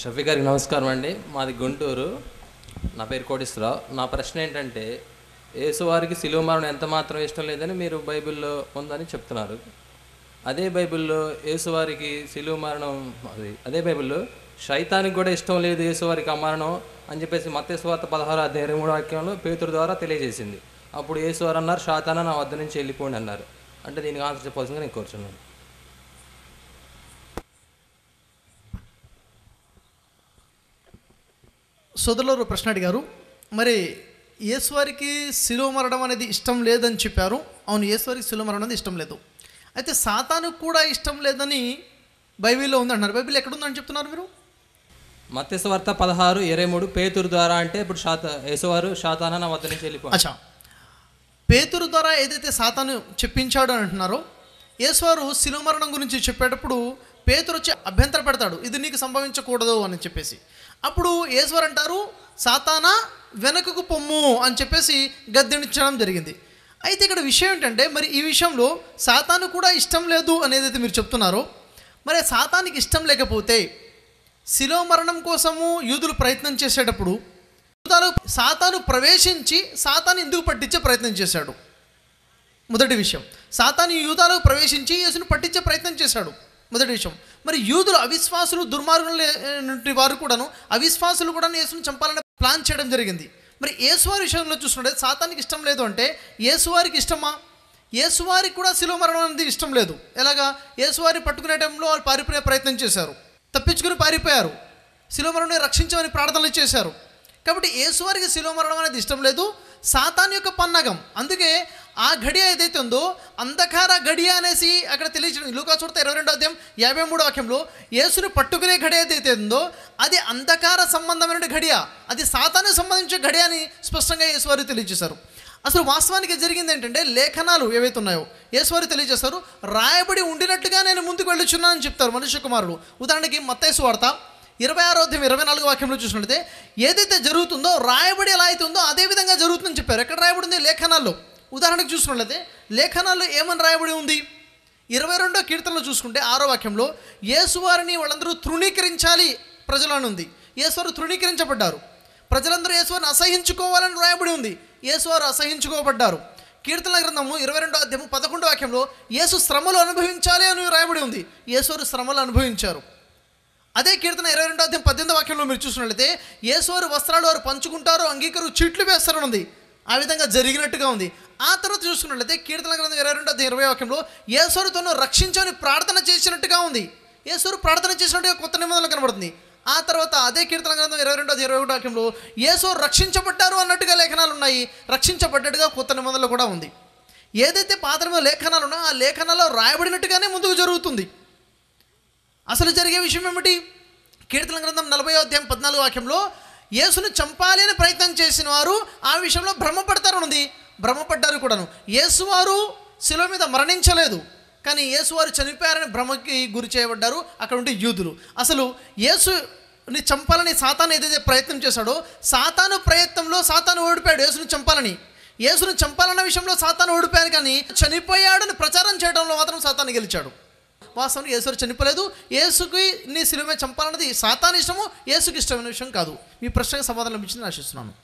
షఫీ గారికి నమస్కారం అండి. మాది గుంటూరు. నా పేరు కోటేశ్వరరావు. నా ప్రశ్న ఏంటంటే యేసువారికి సిలువ మరణం ఎంత మాత్రం ఇష్టం లేదని మీరు బైబిల్లో ఉందని చెప్తున్నారు. అదే బైబిల్లో యేసువారికి సిలువ మరణం అది అదే బైబిల్లో శైతానికి కూడా ఇష్టం లేదు యేసువారికి ఆ మరణం అని చెప్పేసి మత్స్వార్త పదహారు అధ్యాయ ఇరవై మూడు వాక్యంలో పేతురు ద్వారా తెలియజేసింది. అప్పుడు యేసువారు అన్నారు శాతాన నా వద్ద నుంచి వెళ్ళిపోండి అన్నారు. అంటే దీనికి ఆన్సర్ చెప్పాల్సిందిగా నేను కోరుచున్నాను. సోదరులు ప్రశ్న అడిగారు. మరి యేసువారికి శిలువ మరణం అనేది ఇష్టం లేదని చెప్పారు. అవును యేసువారికి శిలువ మరణం అనేది ఇష్టం లేదు. అయితే సాతానుకు కూడా ఇష్టం లేదని బైబిల్లో ఉందంటున్నారు బైబిల్ ఎక్కడుందని చెప్తున్నారు మీరు? మత్స్యవార్త పదహారు ఇరవై మూడు పేతురు ద్వారా అంటే ఇప్పుడు శాత యేసువారు శాతాన వద్ద నుంచి వెళ్ళిపో అచ్చా. పేతురు ద్వారా ఏదైతే సాతాను చెప్పించాడు అని అంటున్నారో యేసువారు శిలువ మరణం గురించి చెప్పేటప్పుడు పేతురు వచ్చి అభ్యంతర పెడతాడు ఇది నీకు సంభవించకూడదు అని చెప్పేసి. అప్పుడు యేసువారు అంటారు సాతానా వెనకకు పొమ్ము అని చెప్పేసి గద్దెనించడం జరిగింది. అయితే ఇక్కడ విషయం ఏంటంటే మరి ఈ విషయంలో సాతాను కూడా ఇష్టం లేదు అనేదైతే మీరు చెప్తున్నారో. మరి సాతానికి ఇష్టం లేకపోతే శిలో మరణం కోసము యూదులు ప్రయత్నం చేసేటప్పుడు సాతాను ప్రవేశించి సాతాను ఎందుకు పట్టించే ప్రయత్నం చేశాడు? మొదటి విషయం. సాతాను యూదాలకు ప్రవేశించి యేసును పట్టించే ప్రయత్నం చేశాడు. మొదటి విషయం. మరి యూదులు అవిశ్వాసులు దుర్మార్గులు వారు కూడాను అవిశ్వాసులు కూడా యేసును చంపాలని ప్లాన్ చేయడం జరిగింది. మరి యేసువారి విషయంలో చూసుకుంటే సాతానికి ఇష్టం లేదు అంటే యేసువారికి ఇష్టమా? యేసువారికి కూడా శిలో మరణం అనేది ఇష్టం లేదు. ఎలాగా? యేసువారి పట్టుకునే టైంలో వాళ్ళు పారిపోయే ప్రయత్నం చేశారు. తప్పించుకుని పారిపోయారు. శిలో మరణం రక్షించమని ప్రార్థనలు చేశారు. కాబట్టి యేసువారికి శిలో మరణం అనేది ఇష్టం లేదు. సాతాన్ యొక్క పన్నగం. అందుకే ఆ గడియ ఏదైతే ఉందో అంధకార గడియ అనేసి అక్కడ తెలియజేయడం లూకా చూడతా ఇరవై రెండో అధ్యాయం యాభై మూడో వాక్యంలో యేసుని పట్టుకునే గడియ ఏదైతే ఉందో అది అంధకార సంబంధమైన గడియ అది సాతానికి సంబంధించిన గడియ అని స్పష్టంగా యేసువారు తెలియజేశారు. అసలు వాస్తవానికి జరిగింది ఏంటంటే లేఖనాలు ఏవైతే ఉన్నాయో యేసువారు తెలియజేస్తారు రాయబడి ఉండినట్టుగా నేను ముందుకు వెళ్ళుచున్నానని చెప్తారు మనుష్య కుమారుడు ఉదాహరణకి మత్తేసు వార్త ఇరవై ఆరో అధ్యాయం ఇరవై నాలుగు వాక్యంలో చూసినట్లయితే ఏదైతే జరుగుతుందో రాయబడి ఎలా అయితే ఉందో అదే విధంగా జరుగుతుందని చెప్పారు. ఎక్కడ రాయబడి ఉంది లేఖనాల్లో. ఉదాహరణకు చూసినట్లయితే లేఖనాల్లో ఏమని రాయబడి ఉంది? ఇరవై రెండో కీర్తనలో చూసుకుంటే ఆరో వాక్యంలో యేసువారిని వాళ్ళందరూ తృణీకరించాలి ప్రజలను ఉంది. యేసువారు తృణీకరించబడ్డారు. ప్రజలందరూ యేసువారిని అసహించుకోవాలని రాయబడి ఉంది. యేసువారు అసహించుకోబడ్డారు. కీర్తన గ్రంథము ఇరవై రెండో అధ్యాయం పదకొండో వాక్యంలో యేసు శ్రమలు అనుభవించాలి అని రాయబడి ఉంది. యేసువారు శ్రమలు అనుభవించారు. అదే కీర్తన ఇరవై రెండో అధ్యాయం పద్దెనిమిది వాక్యంలో మీరు చూసినట్లయితే యేసువారు వస్త్రాలు వారు పంచుకుంటారు అంగీకరు చీట్లు వేస్తారని ఉంది. ఆ విధంగా జరిగినట్టుగా ఉంది. ఆ తర్వాత చూసుకున్నట్లయితే కీర్తన గ్రంథం ఇరవై రెండో ఇరవై వాక్యంలో యేసువారు తను రక్షించని ప్రార్థన చేసినట్టుగా ఉంది. యేసువారు ప్రార్థన చేసినట్టుగా కొత్త నిబంధనలు కనబడుతుంది. ఆ తర్వాత అదే కీర్తన గ్రంథం ఇరవై రెండో ఇరవై ఒకటి వాక్యంలో ఏసో రక్షించబడ్డారు అన్నట్టుగా లేఖనాలు ఉన్నాయి రక్షించబడ్డట్టుగా కొత్త నిబంధనలు కూడా ఉంది. ఏదైతే పాత్రలో లేఖనాలు ఉన్నాయో ఆ లేఖనాల్లో రాయబడినట్టుగానే ముందుకు జరుగుతుంది. అసలు జరిగే విషయం ఏమిటి? కీర్తన గ్రంథం నలభై అధ్యాయం పద్నాలుగు వాక్యంలో యేసును చంపాలి అని ప్రయత్నం చేసిన వారు ఆ విషయంలో భ్రమపడతారు ఉంది భ్రమపడ్డారు కూడాను. యేసువారు శిలువ మీద మరణించలేదు. కానీ యేసువారు చనిపోయారని భ్రమకి గురి చేయబడ్డారు అక్కడ ఉండే యూదులు. అసలు యేసుని చంపాలని సాతాను ఏదైతే ప్రయత్నం చేశాడో సాతాను ప్రయత్నంలో సాతాను ఓడిపోయాడు యేసుని చంపాలని. యేసును చంపాలన్న విషయంలో సాతాను ఓడిపోయాడు కానీ చనిపోయాడని ప్రచారం చేయడంలో మాత్రం సాతాను గెలిచాడు. వాస్తవానికి యేసు చనిపోలేదు. యేసుకి నీ సిలువ చంపాలన్నది సాతాన్ ఇష్టము యేసుకి ఇష్టమైన విషయం కాదు. మీ ప్రశ్నకు సమాధానం ఇచ్చింది ఆశిస్తున్నాను.